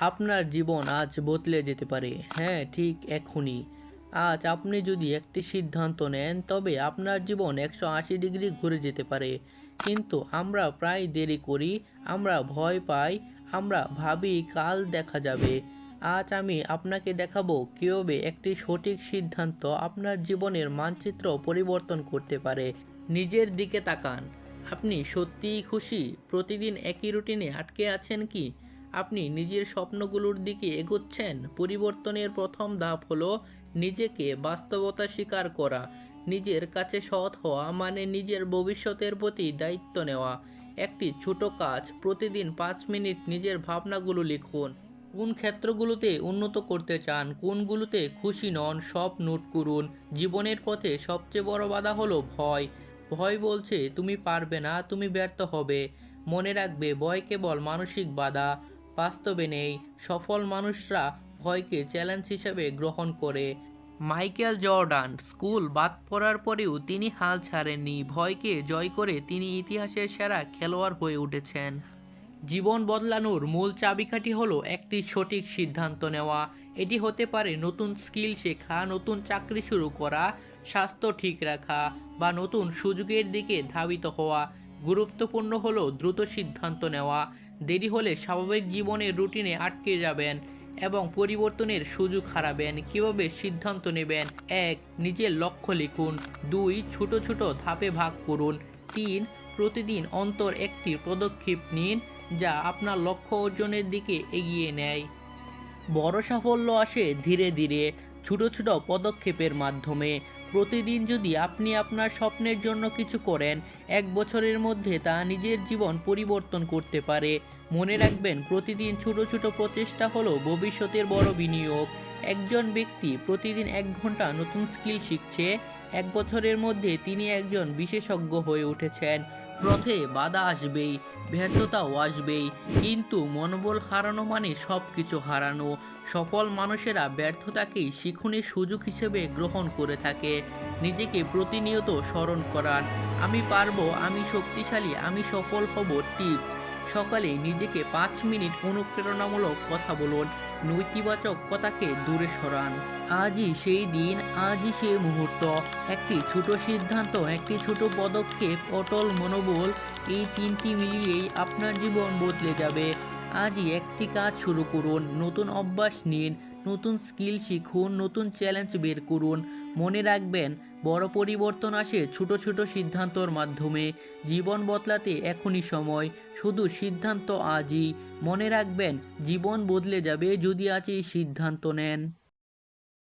আপনার জীবন আজ বদলে যেতে পারে। হ্যাঁ ঠিক এখনই। আজ আপনি যদি একটি সিদ্ধান্ত নেন, তবে আপনার জীবন একশো আশি ডিগ্রি ঘুরে যেতে পারে। কিন্তু আমরা প্রায় দেরি করি, আমরা ভয় পাই, আমরা ভাবি কাল দেখা যাবে। আজ আমি আপনাকে দেখাবো কীভাবে একটি সঠিক সিদ্ধান্ত আপনার জীবনের মানচিত্র পরিবর্তন করতে পারে। নিজের দিকে তাকান। আপনি সত্যিই খুশি? প্রতিদিন একই রুটিনে আটকে আছেন কি? আপনি নিজের স্বপ্নগুলোর দিকে এগোচ্ছেন। পরিবর্তনের প্রথম ধাপ হলো নিজেকে বাস্তবতা স্বীকার করা। নিজের কাছে সৎ হওয়া মানে নিজের ভবিষ্যতের প্রতি দায়িত্ব নেওয়া। একটি ছোট কাজ, প্রতিদিন পাঁচ মিনিট নিজের ভাবনাগুলো লিখুন। কোন ক্ষেত্রগুলোতে উন্নত করতে চান, কোনগুলোতে খুশি নন, সব নোট করুন। জীবনের পথে সবচেয়ে বড় বাধা হলো ভয়। ভয় বলছে, তুমি পারবে না, তুমি ব্যর্থ হবে। মনে রাখবে, ভয় কেবল মানসিক বাধা। বাস্তবে নেই। সফল মানুষরা ভয়কে চ্যালেঞ্জ হিসেবে গ্রহণ করে। মাইকেল জর্ডান স্কুল বাদ পড়ার পরেও তিনি হাল ছাড়েননি। ভয়কে জয় করে তিনি ইতিহাসের সেরা খেলোয়াড় হয়ে উঠেছেন। জীবন বদলানোর মূল চাবিকাঠি হলো একটি সঠিক সিদ্ধান্ত নেওয়া। এটি হতে পারে নতুন স্কিল শেখা, নতুন চাকরি শুরু করা, স্বাস্থ্য ঠিক রাখা বা নতুন সুযোগের দিকে ধাবিত হওয়া। গুরুত্বপূর্ণ হলো দ্রুত সিদ্ধান্ত নেওয়া। দেরি হলে স্বাভাবিক জীবনের রুটিনে আটকে যাবেন এবং পরিবর্তনের সুযোগ হারাবেন। কীভাবে সিদ্ধান্ত নেবেন? এক নিজের লক্ষ্য লিখুন। দুই, ছোট ছোট ধাপে ভাগ করুন। তিন, প্রতিদিন অন্তর একটি পদক্ষেপ নিন যা আপনার লক্ষ্য অর্জনের দিকে এগিয়ে নেয়। বড় সাফল্য আসে ধীরে ধীরে। ছোট ছোট পদক্ষেপের মাধ্যমে। প্রতিদিন যদি আপনি আপনার স্বপ্নের জন্য কিছু করেন, এক বছরের মধ্যে তা নিজের জীবন পরিবর্তন করতে পারে। মনে রাখবেন, প্রতিদিন ছোট ছোট প্রচেষ্টা হলো ভবিষ্যতের বড় বিনিয়োগ। একজন ব্যক্তি প্রতিদিন এক ঘণ্টা নতুন স্কিল শিখছে, এক বছরের মধ্যে তিনি একজন বিশেষজ্ঞ হয়ে উঠেছেন। পথে বাধা আসবেই, ব্যর্থতাও আসবেই, কিন্তু মনোবল হারানো মানে সব কিছু হারানো। সফল মানুষেরা ব্যর্থতাকেই শিখুনের সুযোগ হিসেবে গ্রহণ করে থাকে, নিজেকে প্রতিনিয়ত স্মরণ করান আমি পারব, আমি শক্তিশালী, আমি সফল হব, টিপস। সকালে নিজেকে পাঁচ মিনিট অনুপ্রেরণামূলক কথা বলুন, নৈতিবাচক কথাকে দূরে সরান। আজই সেই দিন, আজই সেই মুহূর্ত। একটি ছোট সিদ্ধান্ত, একটি ছোট পদক্ষেপ, অটল মনোবল, এই তিনটি মিলিয়েই আপনার জীবন বদলে যাবে। আজই একটি কাজ শুরু করুন, নতুন অভ্যাস নিন নতুন স্কিল শিখুন, নতুন চ্যালেঞ্জ বের করুন। মনে রাখবেন, বড় পরিবর্তন আসে ছোট ছোট সিদ্ধান্তর মাধ্যমে। জীবন বদলাতে এখনই সময়, শুধু সিদ্ধান্ত আজই। মনে রাখবেন, জীবন বদলে যাবে যদি আজ এই সিদ্ধান্ত নেন।